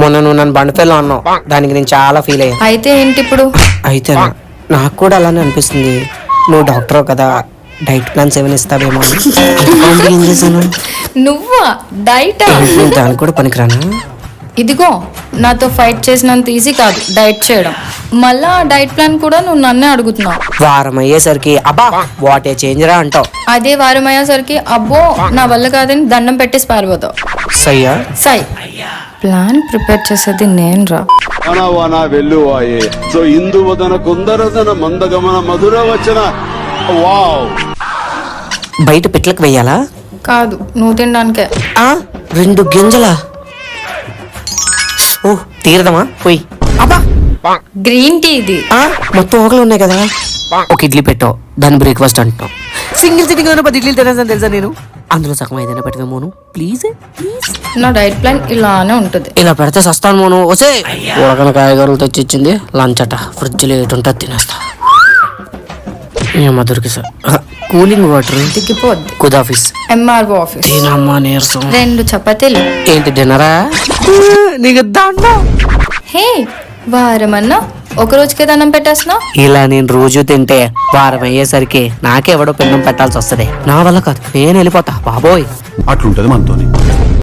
మొన్న నువ్వు నన్ను బండిపల్లి అన్నావు. దానికి నేను చాలా ఫీల్ అయ్యాను. అయితే ఏంటి ఇప్పుడు? అయితే నాకు కూడా అలానే అనిపిస్తుంది. నువ్వు డాక్టర్ కదా డైట్ ప్లాన్స్ ఏమైనా ఇస్తావేమో అని. అందుకే ఏం చేశాను? నువ్వా? డైటా నేను దానికి కూడా పనికిరానా? ఇదిగో నాతో ఫైట్ చేసినంత ఈజీ కాదు డైట్ చేయడం. మళ్ళా ఆ డైట్ ప్లాన్ కూడా నువ్వు నన్నే అడుగుతున్నావు వారం అయ్యేసరికి అబ్బా వాటే చేంజరా అంటావు అదే వారం అయ్యేసరికి అబ్బో నా వల్ల కాదని దండం పెట్టేసి పారిపోతావు సయ్యా సై ప్లాన్ ప్రిపేర్ చేసేది నేను రా ವನವನ ವೆಲ್ಲುವಾಯೆ ಸೊ ಇಂದುವದನ ಕುಂದರದನ ಮಂದಗಮನ ಮಧುರ ವಚನ ವಾವ್ బయట పిట్లకు వెయ్యాలా కాదు నువ్వు తినడానికే ఆ రెండు గింజలా ఓ తీరదమా పోయి అబ్బా గ్రీన్ టీ ఇది. ఆ, మొత్తం ఒకలు ఉన్నాయి కదా. ఒక ఇడ్లీ పెట్టావు దాని బ్రేక్ఫాస్ట్ అంటున్నావు. సింగిల్ సిట్టింగ్ పది ఇడ్లీలు తినేసాను తెలుసా నేను? అందులో సగం ఏదైనా పెడతాను మోను? ప్లీజ్ ప్లీజ్ నా డైట్ ప్లాన్ ఇలానే ఉంటుంది. ఇలా పెడితే సస్తాను మోను. వచ్చే ఉడకన కాయగూరలు తెచ్చి ఇచ్చింది లంచ్ అట ఫ్రిడ్జ్లో ఏటు ఉంటుంది తినేస్తా. ఏమో దొరికి సార్ కూలింగ్ వాటర్ దిగిపోద్ది కుదాఫీస్ ఎంఆర్ఓ ఆఫీస్ తినమ్మా నీరసం? రెండు చపాతీలు. ఏంటి డిన్నరా నీకు దండం హే వారమన్నా ఒక రోజుకే దండం పెట్టేస్తున్నావు? ఇలా నేను రోజు తింటే వారం అయ్యేసరికి నాకే ఎవడో పిండం పెట్టాల్సి వస్తది. నా వల్ల కాదు నేను వెళ్ళిపోతా బాబోయ్. అట్లుంటది మనతోని.